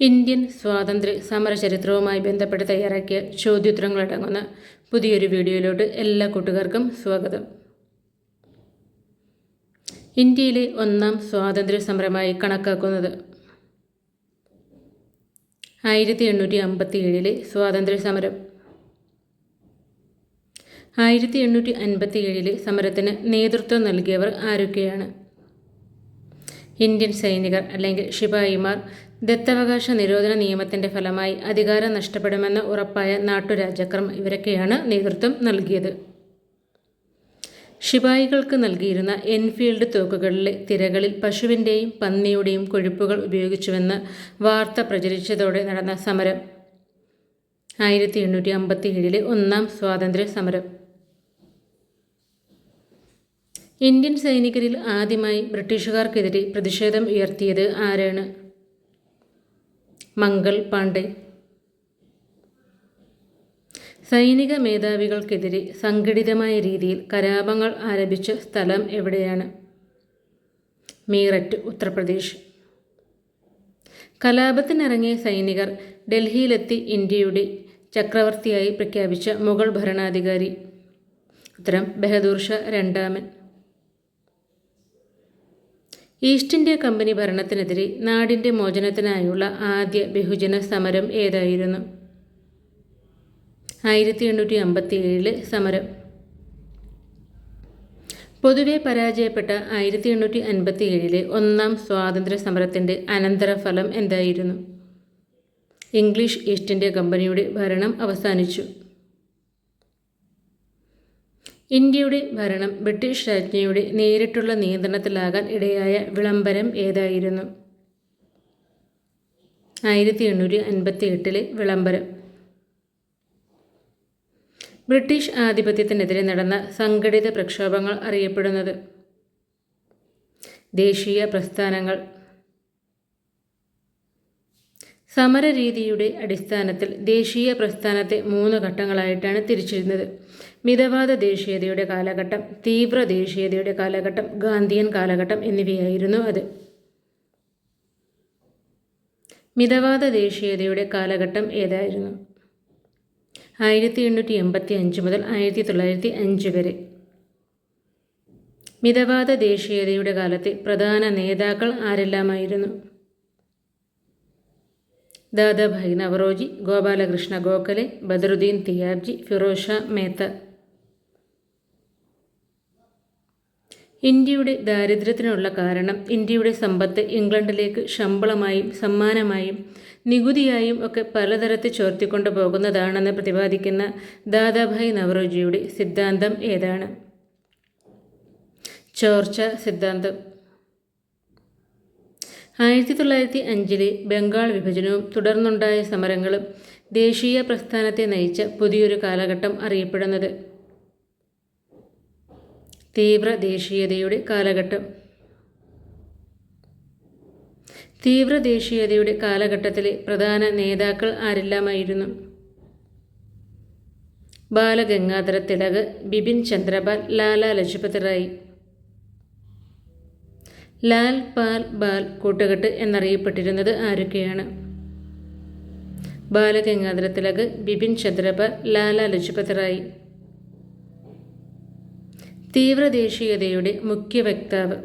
Indian സ്വാതന്ത്ര്യ സമര ചരിത്രവുമായി ബന്ധപ്പെട്ട് തയ്യാറാക്കിയ ചോദ്യോത്തരങ്ങളടങ്ങുന്ന പുതിയൊരു വീഡിയോയിലോട്ട് എല്ലാ കൂട്ടുകാർക്കും സ്വാഗതം. ഇന്ത്യയിലെ ഒന്നാം സ്വാതന്ത്ര്യ സമരമായി കണക്കാക്കുന്നത് ആയിരത്തി എണ്ണൂറ്റി അമ്പത്തി ഏഴിലെ സ്വാതന്ത്ര്യ സമരം. ആയിരത്തി എണ്ണൂറ്റി അൻപത്തി ഏഴിലെ സമരത്തിന് നേതൃത്വം നൽകിയവർ ആരൊക്കെയാണ്? ഇന്ത്യൻ സൈനികർ അല്ലെങ്കിൽ ശിപായിമാർ ദത്തവകാശ നിരോധന നിയമത്തിന്റെ ഫലമായി അധികാരം നഷ്ടപ്പെടുമെന്ന് ഉറപ്പായ നാട്ടുരാജക്രം ഇവരൊക്കെയാണ് നേതൃത്വം നൽകിയത്. ശിപായികൾക്ക് നൽകിയിരുന്ന എൻഫീൽഡ് തോക്കുകളിലെ തിരകളിൽ പശുവിന്റെയും പന്നിയുടെയും കൊഴുപ്പുകൾ ഉപയോഗിച്ചുവെന്ന് വാർത്ത പ്രചരിച്ചതോടെ നടന്ന സമരം. ആയിരത്തി എണ്ണൂറ്റി അമ്പത്തി ഏഴിലെ ഒന്നാം സ്വാതന്ത്ര്യ സമരം. ഇന്ത്യൻ സൈനികരിൽ ആദ്യമായി ബ്രിട്ടീഷുകാർക്കെതിരെ പ്രതിഷേധം ഉയർത്തിയത് ആരാണ്? മംഗൾ പാണ്ഡെ. സൈനിക മേധാവികൾക്കെതിരെ സംഘടിതമായ രീതിയിൽ കലാപങ്ങൾ ആരംഭിച്ച സ്ഥലം എവിടെയാണ്? മീററ്റ് ഉത്തർപ്രദേശ്. കലാപത്തിനിറങ്ങിയ സൈനികർ ഡൽഹിയിലെത്തി ഇന്ത്യയുടെ ചക്രവർത്തിയായി പ്രഖ്യാപിച്ച മുഗൾ ഭരണാധികാരി. ഉത്തരം ബഹദൂർ ഷാ രണ്ടാമൻ. ഈസ്റ്റ് ഇന്ത്യ കമ്പനി ഭരണത്തിനെതിരെ നാടിന്റെ മോചനത്തിനായുള്ള ആദ്യ ബഹുജന സമരം ഏതായിരുന്നു? ആയിരത്തി എണ്ണൂറ്റി അമ്പത്തി ഏഴിലെ സമരം. പൊതുവെ പരാജയപ്പെട്ട ആയിരത്തി എണ്ണൂറ്റി അൻപത്തി ഏഴിലെ ഒന്നാം സ്വാതന്ത്ര്യ സമരത്തിന്റെ അനന്തരഫലം എന്തായിരുന്നു? ഇംഗ്ലീഷ് ഈസ്റ്റ് ഇന്ത്യ കമ്പനിയുടെ ഭരണം അവസാനിച്ചു. ഇന്ത്യയുടെ ഭരണം ബ്രിട്ടീഷ് രാജ്ഞിയുടെ നേരിട്ടുള്ള നിയന്ത്രണത്തിലാകാൻ ഇടയായ വിളംബരം ഏതായിരുന്നു? ആയിരത്തി എണ്ണൂറ്റി അൻപത്തി എട്ടിലെ വിളംബരം. ബ്രിട്ടീഷ് ആധിപത്യത്തിനെതിരെ നടന്ന സംഘടിത പ്രക്ഷോഭങ്ങൾ അറിയപ്പെടുന്നത്. ദേശീയ പ്രസ്ഥാനങ്ങൾ. സമരരീതിയുടെ അടിസ്ഥാനത്തിൽ ദേശീയ പ്രസ്ഥാനത്തെ മൂന്ന് ഘട്ടങ്ങളായിട്ടാണ് തിരിച്ചിരുന്നത്. മിതവാദ ദേശീയതയുടെ കാലഘട്ടം തീവ്ര ദേശീയതയുടെ കാലഘട്ടം ഗാന്ധിയൻ കാലഘട്ടം എന്നിവയായിരുന്നു അത്. മിതവാദ ദേശീയതയുടെ കാലഘട്ടം ഏതായിരുന്നു? ആയിരത്തി എണ്ണൂറ്റി എൺപത്തി അഞ്ച് മുതൽ ആയിരത്തി തൊള്ളായിരത്തി അഞ്ച് വരെ. മിതവാദ ദേശീയതയുടെ കാലത്തെ പ്രധാന നേതാക്കൾ ആരെല്ലാമായിരുന്നു? ദാദാഭായ് നവറോജി ഗോപാലകൃഷ്ണ ഗോഖലെ ബദറുദ്ദീൻ തിയാബ്ജി ഫിറോഷ മേത്ത. ഇന്ത്യയുടെ ദാരിദ്ര്യത്തിനുള്ള കാരണം ഇന്ത്യയുടെ സമ്പത്ത് ഇംഗ്ലണ്ടിലേക്ക് ശമ്പളമായും സമ്മാനമായും നികുതിയായും ഒക്കെ പലതരത്തിൽ ചോർത്തിക്കൊണ്ടു പോകുന്നതാണെന്ന് പ്രതിപാദിക്കുന്ന ദാദാഭായ് നവറോജിയുടെ സിദ്ധാന്തം ഏതാണ്? ചോർച്ച സിദ്ധാന്തം. ആയിരത്തി തൊള്ളായിരത്തി അഞ്ചിലെ ബംഗാൾ വിഭജനവും തുടർന്നുണ്ടായ സമരങ്ങളും ദേശീയ പ്രസ്ഥാനത്തെ നയിച്ച പുതിയൊരു കാലഘട്ടം അറിയപ്പെടുന്നത് തീവ്ര ദേശീയതയുടെ കാലഘട്ടം. തീവ്ര ദേശീയതയുടെ കാലഘട്ടത്തിലെ പ്രധാന നേതാക്കൾ ആരെല്ലാമായിരുന്നു? ബാലഗംഗാധര തിലക് ബിപിൻ ചന്ദ്രപാൽ ലാല ലജ്പത് റായ്. ലാൽ പാൽ ബാൽ കൂട്ടുകെട്ട് എന്നറിയപ്പെട്ടിരുന്നത് ആരൊക്കെയാണ്? ബാലഗംഗാധര തിലക് ബിപിൻ ചന്ദ്രപാൽ ലാല ലജ്പത് റായ്. തീവ്രദേശീയതയുടെ മുഖ്യ വക്താവ്.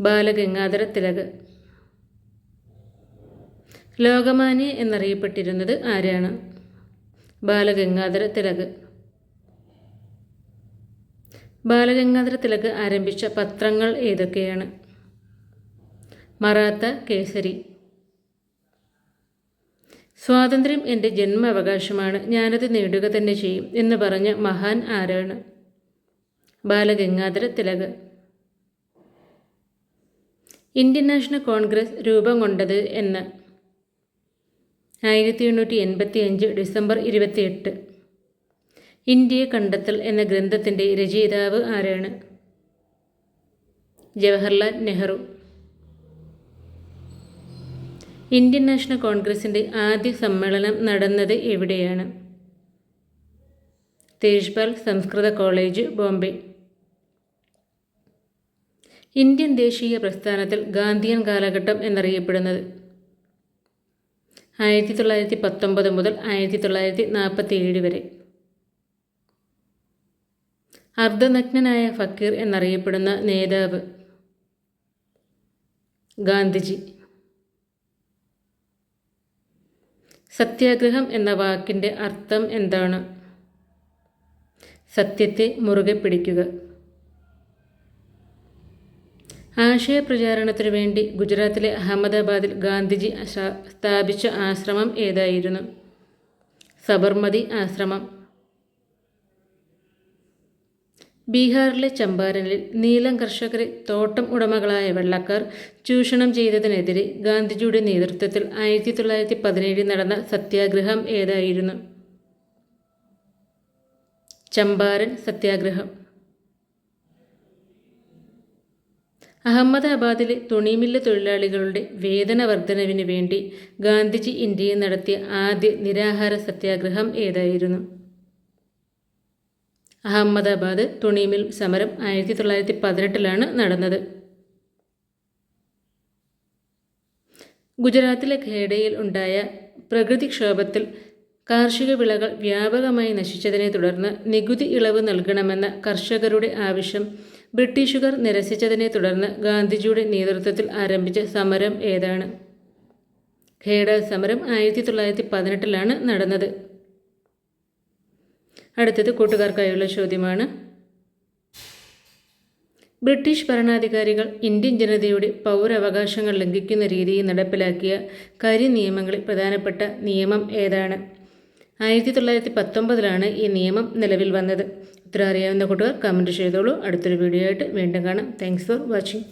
ബാലഗംഗാധര തിലക്. ലോകമാന്യ എന്നറിയപ്പെട്ടിരുന്നത് ആരാണ്? ബാലഗംഗാധര തിലക്. ബാലഗംഗാധര തിലക് ആരംഭിച്ച പത്രങ്ങൾ ഏതൊക്കെയാണ്? മറാത്ത കേസരി. സ്വാതന്ത്ര്യം എന്റെ ജന്മാവകാശമാണ് ഞാനത് നേടുക തന്നെ ചെയ്യും എന്ന് പറഞ്ഞ മഹാൻ ആരാണ്? Balagangadhara Tilak Indian national congress രൂപം കൊണ്ടത് എന്ന്. ആയിരത്തി എണ്ണൂറ്റി എൺപത്തി അഞ്ച് ഡിസംബർ ഇരുപത്തിയെട്ട്. ഇന്ത്യയെ കണ്ടെത്തൽ എന്ന ഗ്രന്ഥത്തിന്റെ രചയിതാവ് ആരാണ്? ജവഹർലാൽ നെഹ്റു. ഇന്ത്യൻ നാഷണൽ കോൺഗ്രസിന്റെ ആദ്യ സമ്മേളനം നടന്നത് എവിടെയാണ്? തേജ്പാൽ സംസ്കൃത കോളേജ് ബോംബെ. ഇന്ത്യൻ ദേശീയ പ്രസ്ഥാനത്തിൽ ഗാന്ധിയൻ കാലഘട്ടം എന്നറിയപ്പെടുന്നത് ആയിരത്തി തൊള്ളായിരത്തി പത്തൊമ്പത് മുതൽ ആയിരത്തി തൊള്ളായിരത്തി നാൽപ്പത്തി ഏഴ് വരെ. അർദ്ധനഗ്നനായ ഫക്കീർ എന്നറിയപ്പെടുന്ന നേതാവ് ഗാന്ധിജി. സത്യാഗ്രഹം എന്ന വാക്കിന്റെ അർത്ഥം എന്താണ്? സത്യത്തെ മുറുകെ പിടിക്കുക. ആശയപ്രചാരണത്തിനു വേണ്ടി ഗുജറാത്തിലെ അഹമ്മദാബാദിൽ ഗാന്ധിജി സ്ഥാപിച്ച ആശ്രമം ഏതായിരുന്നു? സബർമതി ആശ്രമം. ബീഹാറിലെ ചമ്പാരനിൽ നീലം കർഷകരെ തോട്ടം ഉടമകളായ വെള്ളക്കാർ ചൂഷണം ചെയ്തതിനെതിരെ ഗാന്ധിജിയുടെ നേതൃത്വത്തിൽ ആയിരത്തി തൊള്ളായിരത്തി പതിനേഴിൽ നടന്ന സത്യാഗ്രഹം ഏതായിരുന്നു? ചമ്പാരൻ സത്യാഗ്രഹം. അഹമ്മദാബാദിലെ തുണിമില്ല തൊഴിലാളികളുടെ വേതന വർധനവിന് വേണ്ടി ഗാന്ധിജി ഇന്ത്യയിൽ നടത്തിയ ആദ്യ നിരാഹാര സത്യാഗ്രഹം ഏതായിരുന്നു? അഹമ്മദാബാദ് തുണിമിൽ സമരം ആയിരത്തി തൊള്ളായിരത്തി പതിനെട്ടിലാണ് നടന്നത്. ഗുജറാത്തിലെ ഖേഡയിൽ ഉണ്ടായ പ്രകൃതിക്ഷോഭത്തിൽ കാർഷിക വിളകൾ വ്യാപകമായി നശിച്ചതിനെ തുടർന്ന് നികുതി ഇളവ് നൽകണമെന്ന കർഷകരുടെ ആവശ്യം ബ്രിട്ടീഷുകാർ നിരസിച്ചതിനെ തുടർന്ന് ഗാന്ധിജിയുടെ നേതൃത്വത്തിൽ ആരംഭിച്ച സമരം ഏതാണ്? ഖേഡ സമരം ആയിരത്തി തൊള്ളായിരത്തി പതിനെട്ടിലാണ് നടന്നത്. അടുത്തത് കൂട്ടുകാർക്കായുള്ള ചോദ്യമാണ്. ബ്രിട്ടീഷ് ഭരണാധികാരികൾ ഇന്ത്യൻ ജനതയുടെ പൗരവകാശങ്ങൾ ലംഘിക്കുന്ന രീതിയിൽ നടപ്പിലാക്കിയ കരി നിയമങ്ങളിൽ പ്രധാനപ്പെട്ട നിയമം ഏതാണ്? ആയിരത്തി തൊള്ളായിരത്തി പത്തൊമ്പതിലാണ് ഈ നിയമം നിലവിൽ വന്നത്. ഉത്തരം അറിയാവുന്ന കൂട്ടുകാർ കമന്റ് ചെയ്തോളൂ. അടുത്തൊരു വീഡിയോ ആയിട്ട് വീണ്ടും കാണാം. Thanks for watching